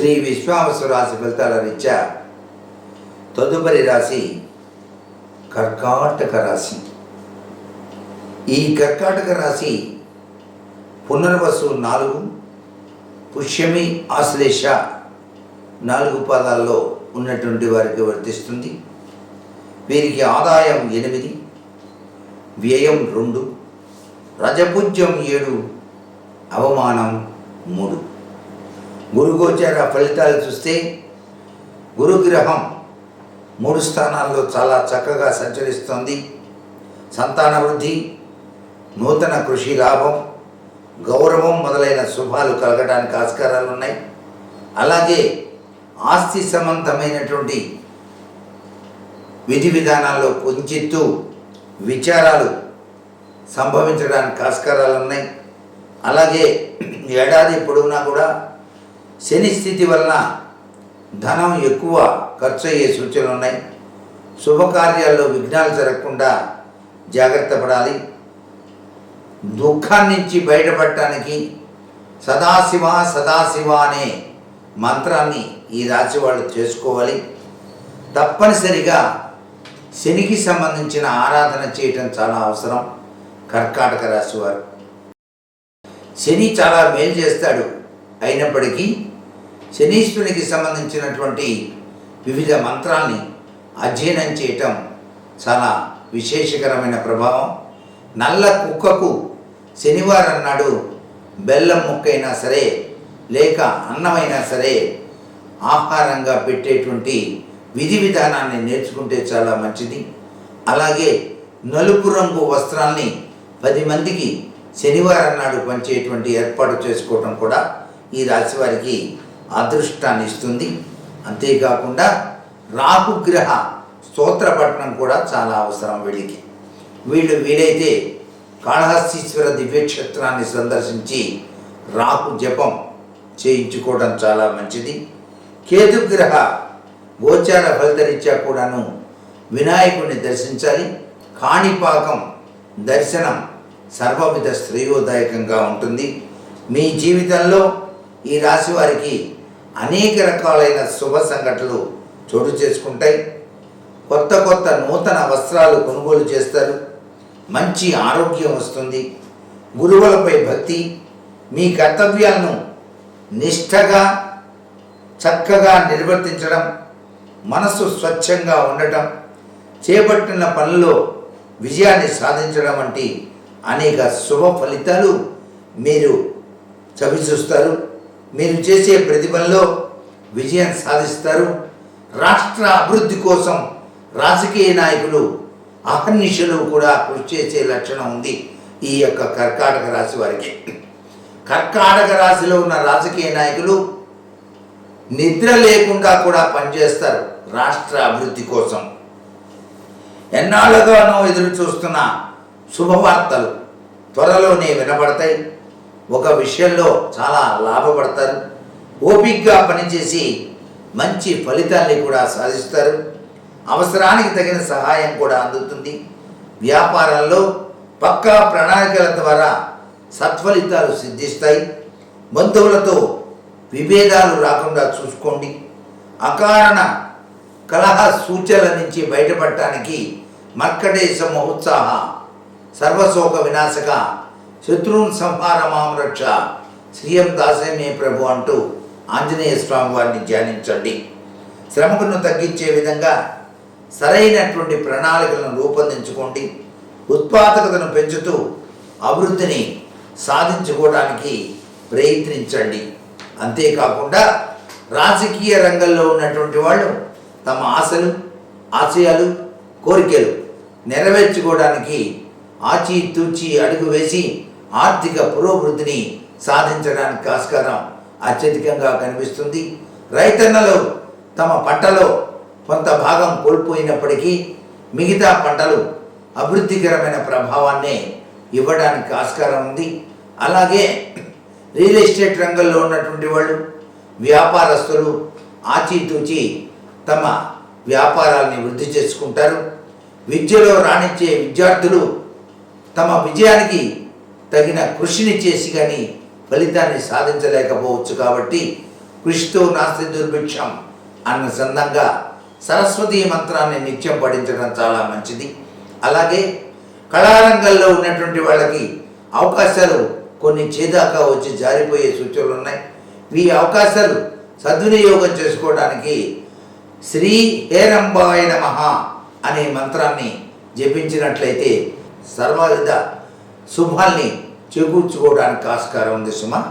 శ్రీ విశ్వావసు రాశి ఫలితాల తదుపరి రాశి కర్కాటక రాశి. ఈ కర్కాటక రాశి పునర్వసు నాలుగు పుష్యమి ఆశ్లేష నాలుగు పాదాల్లో ఉన్నటువంటి వారికి వర్తిస్తుంది. వీరికి ఆదాయం ఎనిమిది వ్యయం రెండు రజపుజ్యం ఏడు అవమానం మూడు. గురుగోచార ఫలితాలు చూస్తే గురుగ్రహం మూడు స్థానాల్లో చాలా చక్కగా సంచరిస్తోంది. సంతాన వృద్ధి నూతన కృషి లాభం గౌరవం మొదలైన శుభాలు కలగడానికి ఆస్కారాలు ఉన్నాయి. అలాగే ఆస్తి సంబంధమైనటువంటి విధి విధానాల్లో కొంచెత్తు విచారాలు సంభవించడానికి ఆస్కారాలు ఉన్నాయి. అలాగే ఏడాది పొడవునా కూడా శని స్థితి వలన ధనం ఎక్కువ ఖర్చు అయ్యే సూచనలు ఉన్నాయి. శుభకార్యాల్లో విఘ్నాలు జరగకుండా జాగ్రత్త పడాలి. దుఃఖాన్ని నుంచి బయటపడటానికి సదాశివ సదాశివ అనే మంత్రాన్ని ఈ రాశి వాళ్ళు చేసుకోవాలి. తప్పనిసరిగా శనికి సంబంధించిన ఆరాధన చేయటం చాలా అవసరం. కర్కాటక రాశి వారు. శని చాలా మేలు చేస్తాడు. అయినప్పటికీ శనీశ్వరునికి సంబంధించినటువంటి వివిధ మంత్రాల్ని అధ్యయనం చేయటం చాలా విశేషకరమైన ప్రభావం. నల్ల కుక్కకు శనివారం నాడు బెల్లం ముక్కైనా సరే లేక అన్నమైనా సరే ఆహారంగా పెట్టేటువంటి విధి విధానాన్ని నేర్చుకుంటే చాలా మంచిది. అలాగే నలుపు రంగు వస్త్రాల్ని పది మందికి శనివారం నాడు పంచేటువంటి ఏర్పాటు చేసుకోవటం కూడా ఈ రాశి వారికి అదృష్టాన్ని ఇస్తుంది. అంతేకాకుండా రాహుగ్రహ స్తోత్రపట్నం కూడా చాలా అవసరం వీళ్ళకి. వీళ్ళు వీలైతే కాళహస్తీశ్వర దివ్యక్షేత్రాన్ని సందర్శించి రాహు జపం చేయించుకోవడం చాలా మంచిది. కేతుగ్రహ గోచార ఫలితరీత్యా కూడాను వినాయకుడిని దర్శించాలి. కాణిపాకం దర్శనం సర్వవిధ శ్రేయోదాయకంగా ఉంటుంది. మీ జీవితంలో ఈ రాశి వారికి అనేక రకాలైన శుభ సంఘటనలు చోటు చేసుకుంటాయి. కొత్త కొత్త నూతన వస్త్రాలు కొనుగోలు చేస్తారు. మంచి ఆరోగ్యం వస్తుంది. గురువులపై భక్తి మీ కర్తవ్యాలను నిష్ఠగా చక్కగా నిర్వర్తించడం మనసు స్వచ్ఛంగా ఉండటం చేపట్టిన పనుల్లో విజయాన్ని సాధించడం వంటి అనేక శుభ ఫలితాలు మీరు చవిచూస్తారు. మీరు చేసే ప్రతిభల్లో విజయం సాధిస్తారు. రాష్ట్ర అభివృద్ధి కోసం రాజకీయ నాయకులు అహర్నిశలు కూడా కృషి చేసే లక్షణం ఉంది ఈ యొక్క కర్కాటక రాశి వారికి. కర్కాటక రాశిలో ఉన్న రాజకీయ నాయకులు నిద్ర లేకుండా కూడా పనిచేస్తారు రాష్ట్ర అభివృద్ధి కోసం. ఎన్నాళ్ళుగానో ఎదురు చూస్తున్న శుభవార్తలు త్వరలోనే వినబడతాయి. ఒక విషయంలో చాలా లాభపడతారు. ఓపిక్గా పనిచేసి మంచి ఫలితాల్ని కూడా సాధిస్తారు. అవసరానికి తగిన సహాయం కూడా అందుతుంది. వ్యాపారంలో పక్కా ప్రణాళికల ద్వారా సత్ఫలితాలు సిద్ధిస్తాయి. బంధువులతో విభేదాలు రాకుండా చూసుకోండి. అకారణ కలహ సూచనల నుంచి బయటపడటానికి మర్కటేశ మహోత్సాహ సర్వశోక వినాశక శత్రువున్ సంహార మామరక్ష రక్ష దాసే దాసమే ప్రభు అంటూ ఆంజనేయ స్వామి వారిని ధ్యానించండి. శ్రమకును తగ్గించే విధంగా సరైనటువంటి ప్రణాళికలను రూపొందించుకోండి. ఉత్పాదకతను పెంచుతూ అభివృద్ధిని సాధించుకోవడానికి ప్రయత్నించండి. అంతేకాకుండా రాజకీయ రంగంలో ఉన్నటువంటి వాళ్ళు తమ ఆశలు ఆశయాలు కోరికలు నెరవేర్చుకోవడానికి ఆచి తూచి అడుగు వేసి ఆర్థిక పురోభివృద్ధిని సాధించడానికి ఆస్కారం అత్యధికంగా కనిపిస్తుంది. రైతన్నలు తమ పంటలో కొంత భాగం కోల్పోయినప్పటికీ మిగతా పంటలు అభివృద్ధికరమైన ప్రభావాన్ని ఇవ్వడానికి ఆస్కారం ఉంది. అలాగే రియల్ ఎస్టేట్ రంగంలో ఉన్నటువంటి వాళ్ళు వ్యాపారస్తులు ఆచితూచి తమ వ్యాపారాల్ని వృద్ధి చేసుకుంటారు. విద్యలో రాణించే విద్యార్థులు తమ విజయానికి తగిన కృషిని చేసి కానీ ఫలితాన్ని సాధించలేకపోవచ్చు కాబట్టి కృషితో నాస్తి దుర్భిక్షం అన్న సందంగా సరస్వతి మంత్రాన్ని నిత్యం పఠించడం చాలా మంచిది. అలాగే కళారంగంలో ఉన్నటువంటి వాళ్ళకి అవకాశాలు కొన్ని చేదాకా వచ్చి జారిపోయే సూచనలు ఉన్నాయి. ఈ అవకాశాలు సద్వినియోగం చేసుకోవడానికి శ్రీ హేరంబాయ నమ అనే మంత్రాన్ని జపించినట్లయితే సర్వవిధ శుభాల్ని చేకూర్చుకోవడానికి ఆస్కారం ఉంది సుమ.